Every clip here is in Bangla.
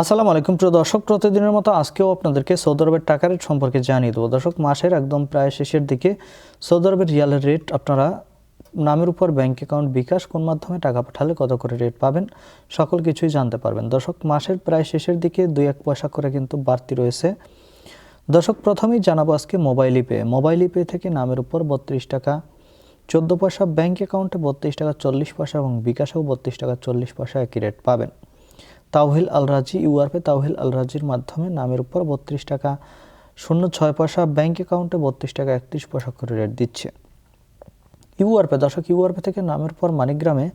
আসসালামু আলাইকুম। প্রিয় দর্শক, প্রতিদিনের মতো আজকেও আপনাদেরকে সৌদি আরবের টাকা রেট সম্পর্কে জানিয়ে দেবো। দর্শক, মাসের একদম প্রায় শেষের দিকে সৌদি আরবের রিয়ালের রেট আপনারা নামের উপর ব্যাংক অ্যাকাউন্ট বিকাশ কোন মাধ্যমে টাকা পাঠালে কত করে রেট পাবেন, সকল কিছুই জানতে পারবেন। দর্শক, মাসের প্রায় শেষের দিকে দুই এক পয়সা করে কিন্তু বাড়তি রয়েছে। দর্শক, প্রথমেই জানাব আজকে মোবাইল ইপে। মোবাইল ইপে থেকে নামের উপর বত্রিশ টাকা, চোদ্দ পয়সা ব্যাংক অ্যাকাউন্টে বত্রিশ টাকা চল্লিশ পয়সা এবং বিকাশেও বত্রিশ টাকা চল্লিশ পয়সা একই রেট পাবেন। তাওহিল আল রাজি ইউআরপে তাওহিল আল রাজির মাধ্যমে নামের উপর বত্রিশ টাকা শূন্য ছয় পয়সা, ব্যাংক অ্যাকাউন্টে বত্রিশ টাকা একত্রিশ পয়সা করে রেট দিচ্ছে। ইউআরপে দর্শক ইউআরপে থেকে নামের পর মানিগ্রামে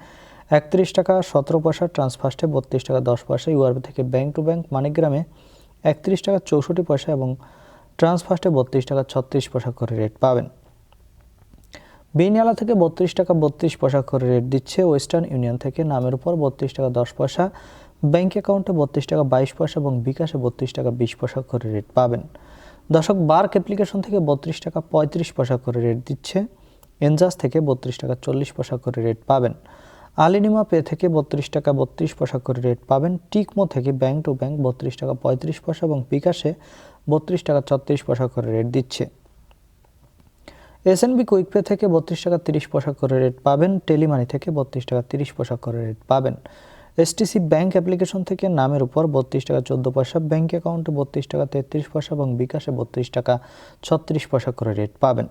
একত্রিশ টাকা সতেরো পয়সা ট্রান্সফার্স্টে বত্রিশ টাকা দশ পয়সা ইউআরপে থেকে ব্যাংক টু ব্যাংক মানিগ্রামে একত্রিশ টাকা চৌষট্টি পয়সা এবং ট্রান্সফার্স্টে বত্রিশ টাকা ছত্রিশ পয়সা করে রেট পাবেন। বেনিয়ালা থেকে বত্রিশ টাকা বত্রিশ পয়সা করে রেট দিচ্ছে ওয়েস্টার্ন ইউনিয়ন থেকে, নামের উপর বত্রিশ টাকা দশ পয়সা ব্যাংক অ্যাকাউন্টে বত্রিশ টাকা বাইশ পয়সা এবং বিকাশে বত্রিশ টাকা বিশ পয়সা করে রেট পাবেন। দর্শক, বার্ক অ্যাপ্লিকেশন থেকে বত্রিশ টাকা পঁয়ত্রিশ পয়সা করে রেট দিচ্ছে। এনজাস থেকে বত্রিশ টাকা চল্লিশ পয়সা করে রেট পাবেন। আলিনিমা পে থেকে বত্রিশ টাকা বত্রিশ পয়সা করে রেট পাবেন। টিকমো থেকে ব্যাংক টু ব্যাংক বত্রিশ টাকা পঁয়ত্রিশ পয়সা এবং বিকাশে বত্রিশ টাকা ছত্রিশ পয়সা করে রেট দিচ্ছে। এসএনবি কুইকপে থেকে বত্রিশ টাকা তিরিশ পয়সা করে রেট পাবেন। টেলিমানি থেকে বত্রিশ টাকা তিরিশ পয়সা করে রেট পাবেন। এসটিসি ব্যাংক অ্যাপ্লিকেশন থেকে নামের উপর বত্রিশ টাকা চোদ্দ পয়সা, ব্যাংক অ্যাকাউন্টে বত্রিশ টাকা তেত্রিশ পয়সা এবং বিকাশে বত্রিশ টাকা ছত্রিশ পয়সা করে রেট পাবেন।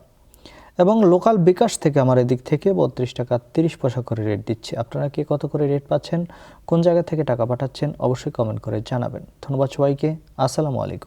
এবং লোকাল বিকাশ থেকে আমার এদিক থেকে বত্রিশ টাকা তিরিশ পয়সা করে রেট দিচ্ছে। আপনারা কে কত করে রেট পাচ্ছেন, কোন জায়গা থেকে টাকা পাঠাচ্ছেন, অবশ্যই কমেন্ট করে জানাবেন। ধন্যবাদ সবাইকে, আসসালামু আলাইকুম।